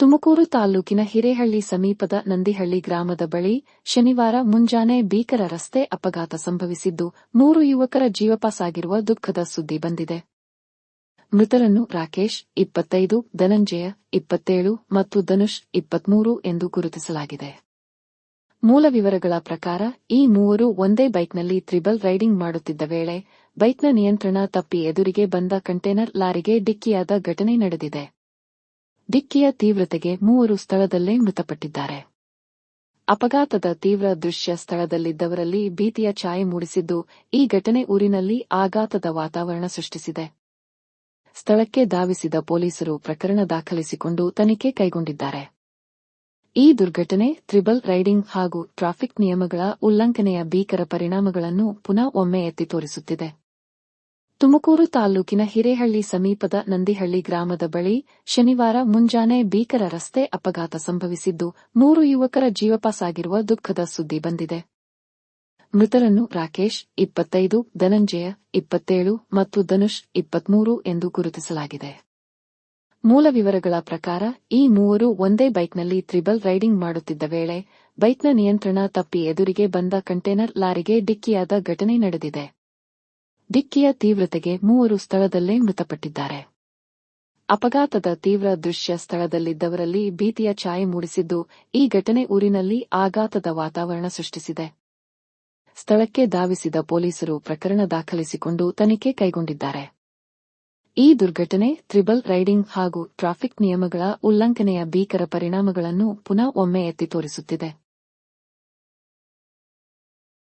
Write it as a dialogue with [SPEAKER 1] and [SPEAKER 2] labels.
[SPEAKER 1] ತುಮಕೂರು ತಾಲೂಕಿನ ಹಿರೇಹಳ್ಳಿ ಸಮೀಪದ ನಂದಿಹಳ್ಳಿ ಗ್ರಾಮದ ಬಳಿ ಶನಿವಾರ ಮುಂಜಾನೆ ಭೀಕರ ರಸ್ತೆ ಅಪಘಾತ ಸಂಭವಿಸಿದ್ದು ಮೂರು ಯುವಕರ ಜೀವಪಾಸಾಗಿರುವ ದುಃಖದ ಸುದ್ದಿ ಬಂದಿದೆ ಮೃತರನ್ನು ರಾಕೇಶ್ ಇಪ್ಪತ್ತೈದು ಧನಂಜಯ ಇಪ್ಪತ್ತೇಳು ಮತ್ತು ಧನುಷ್ ಇಪ್ಪತ್ಮೂರು ಎಂದು ಗುರುತಿಸಲಾಗಿದೆ ಮೂಲ ವಿವರಗಳ ಪ್ರಕಾರ ಈ ಮೂವರು ಒಂದೇ ಬೈಕ್ನಲ್ಲಿ ತ್ರಿಬಲ್ ರೈಡಿಂಗ್ ಮಾಡುತ್ತಿದ್ದ ವೇಳೆ ಬೈಕ್ನ ನಿಯಂತ್ರಣ ತಪ್ಪಿ ಎದುರಿಗೆ ಬಂದ ಕಂಟೇನರ್ ಲಾರಿಗೆ ಡಿಕ್ಕಿಯಾದ ಘಟನೆ ನಡೆದಿದೆ ಡಿಕ್ಕಿಯ ತೀವ್ರತೆಗೆ ಮೂವರು ಸ್ಥಳದಲ್ಲೇ ಮೃತಪಟ್ಟಿದ್ದಾರೆ ಅಪಘಾತದ ತೀವ್ರ ದೃಶ್ಯ ಸ್ಥಳದಲ್ಲಿದ್ದವರಲ್ಲಿ ಭೀತಿಯ ಛಾಯೆ ಮೂಡಿಸಿದ್ದು ಈ ಘಟನೆ ಊರಿನಲ್ಲಿ ಆಘಾತದ ವಾತಾವರಣ ಸೃಷ್ಟಿಸಿದೆ ಸ್ಥಳಕ್ಕೆ ಧಾವಿಸಿದ ಪೊಲೀಸರು ಪ್ರಕರಣ ದಾಖಲಿಸಿಕೊಂಡು ತನಿಖೆ ಕೈಗೊಂಡಿದ್ದಾರೆ ಈ ದುರ್ಘಟನೆ ತ್ರಿಬಲ್ ರೈಡಿಂಗ್ ಹಾಗೂ ಟ್ರಾಫಿಕ್ ನಿಯಮಗಳ ಉಲ್ಲಂಘನೆಯ ಭೀಕರ ಪರಿಣಾಮಗಳನ್ನು ಪುನಃ ಒಮ್ಮೆ ಎತ್ತಿ ತೋರಿಸುತ್ತಿದೆ ತುಮಕೂರು ತಾಲೂಕಿನ ಹಿರೇಹಳ್ಳಿ ಸಮೀಪದ ನಂದಿಹಳ್ಳಿ ಗ್ರಾಮದ ಬಳಿ ಶನಿವಾರ ಮುಂಜಾನೆ ಭೀಕರ ರಸ್ತೆ ಅಪಘಾತ ಸಂಭವಿಸಿದ್ದು ಮೂರು ಯುವಕರ ಜೀವಪಾಸಾಗಿರುವ ದುಃಖದ ಸುದ್ದಿ ಬಂದಿದೆ ಮೃತರನ್ನು ರಾಕೇಶ್ ಇಪ್ಪತ್ತೈದು ಧನಂಜಯ ಇಪ್ಪತ್ತೇಳು ಮತ್ತು ಧನುಷ್ ಇಪ್ಪತ್ಮೂರು ಎಂದು ಗುರುತಿಸಲಾಗಿದೆ ಮೂಲ ವಿವರಗಳ ಪ್ರಕಾರ ಈ ಮೂವರು ಒಂದೇ ಬೈಕ್ನಲ್ಲಿ ತ್ರಿಬಲ್ ರೈಡಿಂಗ್ ಮಾಡುತ್ತಿದ್ದ ವೇಳೆ ಬೈಕ್ನ ನಿಯಂತ್ರಣ ತಪ್ಪಿ ಎದುರಿಗೆ ಬಂದ ಕಂಟೇನರ್ ಲಾರಿಗೆ ಡಿಕ್ಕಿಯಾದ ಘಟನೆ ನಡೆದಿದೆ ಡಿಕ್ಕಿಯ ತೀವ್ರತೆಗೆ ಮೂವರು ಸ್ಥಳದಲ್ಲೇ ಮೃತಪಟ್ಟಿದ್ದಾರೆ ಅಪಘಾತದ ತೀವ್ರ ದೃಶ್ಯ ಸ್ಥಳದಲ್ಲಿದ್ದವರಲ್ಲಿ ಭೀತಿಯ ಛಾಯೆ ಮೂಡಿಸಿದ್ದು ಈ ಘಟನೆ ಊರಿನಲ್ಲಿ ಆಘಾತದ ವಾತಾವರಣ ಸೃಷ್ಟಿಸಿದೆ ಸ್ಥಳಕ್ಕೆ ಧಾವಿಸಿದ ಪೊಲೀಸರು ಪ್ರಕರಣ ದಾಖಲಿಸಿಕೊಂಡು ತನಿಖೆ ಕೈಗೊಂಡಿದ್ದಾರೆ ಈ ದುರ್ಘಟನೆ ತ್ರಿಬಲ್ ರೈಡಿಂಗ್ ಹಾಗೂ ಟ್ರಾಫಿಕ್ ನಿಯಮಗಳ ಉಲ್ಲಂಘನೆಯ ಭೀಕರ ಪರಿಣಾಮಗಳನ್ನು ಪುನಃ ಒಮ್ಮೆ ಎತ್ತಿ ತೋರಿಸುತ್ತಿದೆ